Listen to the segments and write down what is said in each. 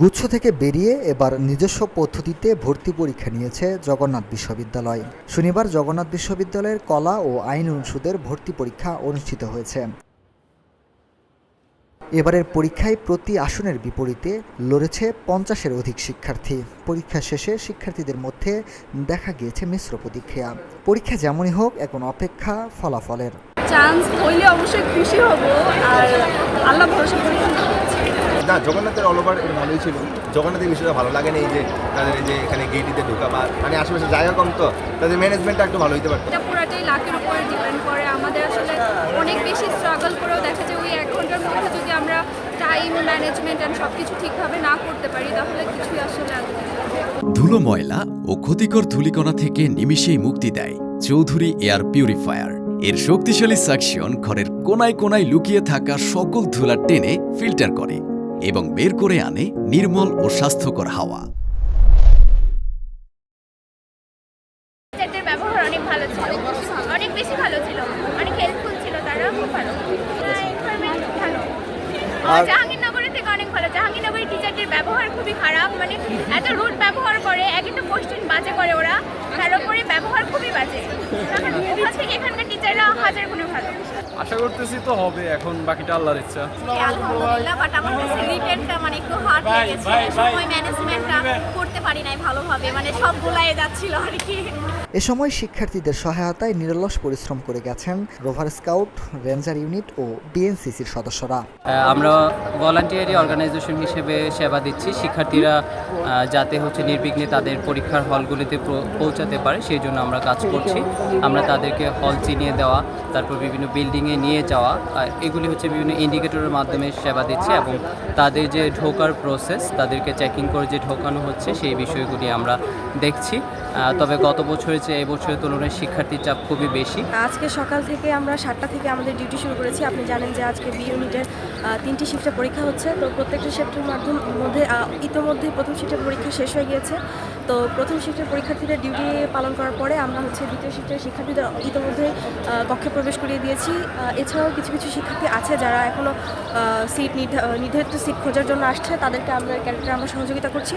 গুচ্ছ থেকে বেরিয়ে এবার নিজস্ব পদ্ধতিতে ভর্তি পরীক্ষা নিয়েছে জগন্নাথ বিশ্ববিদ্যালয়। শনিবার জগন্নাথ বিশ্ববিদ্যালয়ের কলা ও আইন অনুষদের ভর্তি পরীক্ষা অনুষ্ঠিত হয়েছে। এবারের পরীক্ষায় প্রতি আসনের বিপরীতে লড়েছে পঞ্চাশের অধিক শিক্ষার্থী। পরীক্ষা শেষে শিক্ষার্থীদের মধ্যে দেখা গিয়েছে মিশ্র প্রতিক্রিয়া। পরীক্ষা যেমনই হোক এখন অপেক্ষা ফলাফলের। চান্স হইলে অবশ্যই খুশি হব আর আল্লাহ ভরসা করে না জগন্নাথের অল ওভার ভালোই ছিল। জগন্নাথের বিষয়টা ভালো লাগে না এই যে তাদের এই যে এখানে গেটিতে ঢোকা বা মানে আশেপাশে জায়গা কম তো তাদের ম্যানেজমেন্টটা একটু ভালো হতে পারত। এটা পুরাটাই লাকের উপরে ডিপেন্ড করে। আমাদের আসলে অনেক বেশি স্ট্রাগল করেও দেখা যায় ওই এক ঘণ্টার মধ্যে যদি আমরা টাইম ম্যানেজমেন্ট অ্যান্ড সব কিছু ঠিকভাবে না করতে পারি তাহলে কিছুই আসলে ধুলো ময়লা ও ক্ষতিকর ধূলিকণা থেকে নিমিষেই মুক্তি দেয় চৌধুরী এয়ার পিউরিফায়ার। এর শক্তিশালী সাকশন ঘরের কোনায় কোনায় লুকিয়ে থাকা সকল ধুলা টেনে ফিল্টার করে। এবং বের করে আনে নির্মল ও স্বাস্থ্যকর হাওয়া। ব্যবহার অনেক ভালো ছিল। অনেক বেশি ভালো ছিল। অনেক হেল্পফুল ছিল তারা খুব ভালো। এনভায়রনমেন্ট ভালো। আর জাহাঙ্গীরনগরের থেকে অনেক ভালো। জাহাঙ্গীরনগরের টিচারদের ব্যবহার খুবই খারাপ। মানে এত রুট ব্যবহার করে এক একটা কোশ্চেন বাজে করে ওরা তার উপরে ব্যবহার খুবই বাজে তখন ওখান থেকে এখানকার টিচাররা হাজার গুণে ভালো আশা করতেছি তো হবে এখন বাকিটা আল্লাহর ইচ্ছা। আলহামদুলিল্লাহ বাট আমার কাছে রিটেনটা মানে একটু হার্ড লেগেছে। সময় ম্যানেজমেন্টটা পারি নাই ভালোভাবে মানে সব গোলায় যাচ্ছিল আর কি। এ সময় শিক্ষার্থীদের সহায়তায় নিরলস পরিশ্রম করে গেছেন রোভার স্কাউট রেঞ্জার ইউনিট ও বিএনসিসির সদস্যরা। আমরা ভলান্টিয়ারি অর্গানাইজেশন হিসেবে সেবা দিচ্ছি। শিক্ষার্থীরা যাতে হচ্ছে নির্বিঘ্নে তাদের পরীক্ষার হলগুলিতে পৌঁছাতে পারে সেই জন্য আমরা কাজ করছি। আমরা তাদেরকে হল চিনিয়ে দেওয়া তারপর বিভিন্ন বিল্ডিংয়ে নিয়ে যাওয়া এগুলি হচ্ছে বিভিন্ন ইন্ডিকেটরের মাধ্যমে সেবা দিচ্ছি এবং তাদের যে ঢোকার প্রসেস তাদেরকে চেকিং করে যে ঢোকানো হচ্ছে সেই বিষয়গুলি আমরা দেখছি। তবে গত বছরের চেয়ে এবছরের তুলনায় শিক্ষার্থীর চাপ খুবই বেশি। আজকে সকাল থেকে আমরা সাতটা থেকে আমাদের ডিউটি শুরু করেছি। আপনি জানেন যে আজকে বি ইউনিটের তিনটি শিফটে পরীক্ষা হচ্ছে। তো প্রত্যেকটা শিফটের মাধ্যম, মধ্যে ইতোমধ্যে প্রথম শিফটের পরীক্ষা শেষ হয়ে গিয়েছে। তো প্রথম শিফটের পরীক্ষার্থীদের ডিউটি পালন করার পরে আমরা হচ্ছে দ্বিতীয় শিফটের শিক্ষার্থীদের ইতোমধ্যে কক্ষে প্রবেশ করিয়ে দিয়েছি। এছাড়াও কিছু কিছু শিক্ষার্থী আছে যারা এখনও সিট নির্ধারিত সিট খোঁজার জন্য আসছে। তাদেরকে আমরা ক্যারেক্টারে আমরা সহযোগিতা করছি।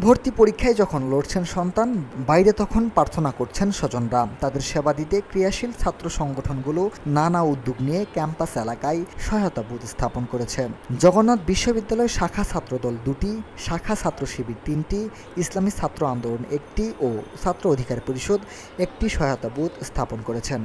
ভর্তি পরীক্ষায় যখন লড়ছেন সন্তান, বাইরে তখন প্রার্থনা করছেন স্বজনরা। তাদের সেবা দিতে ক্রিয়াশীল ছাত্র সংগঠনগুলো নানা উদ্যোগ নিয়ে ক্যাম্পাস এলাকায় সহায়তা বুথ স্থাপন করেছে। জগন্নাথ বিশ্ববিদ্যালয় শাখা ছাত্রদল দুটি, শাখা ছাত্র শিবির তিনটি, ইসলামী ছাত্র আন্দোলন একটি ও ছাত্র অধিকার পরিষদ একটি সহায়তা বুথ স্থাপন করেছেন।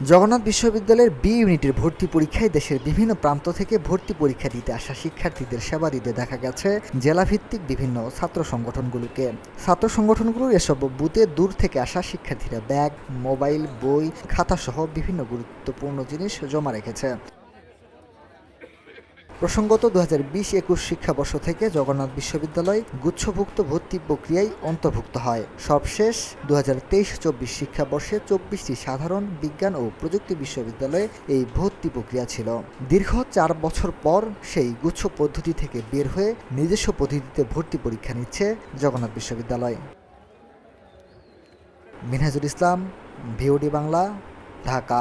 জগন্নাথ বিশ্ববিদ্যালয়ের বি ইউনিটের ভর্তি পরীক্ষায় দেশের বিভিন্ন প্রান্ত থেকে ভর্তি পরীক্ষা দিতে আসা শিক্ষার্থীদের সেবা দিতে দেখা গেছে জেলাভিত্তিক বিভিন্ন ছাত্র সংগঠনগুলোকে। ছাত্র সংগঠনগুলোর এসব বুথে দূর থেকে আসা শিক্ষার্থীরা ব্যাগ, মোবাইল, বই, খাতাসহ বিভিন্ন গুরুত্বপূর্ণ জিনিস জমা রেখেছে। প্রসঙ্গত দু হাজার বিশ একুশ শিক্ষাবর্ষ থেকে জগন্নাথ বিশ্ববিদ্যালয় গুচ্ছভুক্ত ভর্তি প্রক্রিয়ায় অন্তর্ভুক্ত হয়। সবশেষ দু হাজার তেইশ চব্বিশ শিক্ষাবর্ষে চব্বিশটি সাধারণ বিজ্ঞান ও প্রযুক্তি বিশ্ববিদ্যালয়ে এই ভর্তি প্রক্রিয়া ছিল। দীর্ঘ চার বছর পর সেই গুচ্ছ পদ্ধতি থেকে বের হয়ে নিজস্ব পদ্ধতিতে ভর্তি পরীক্ষা নিচ্ছে জগন্নাথ বিশ্ববিদ্যালয়। মিনহাজুল ইসলাম, ভিওডি বাংলা, ঢাকা।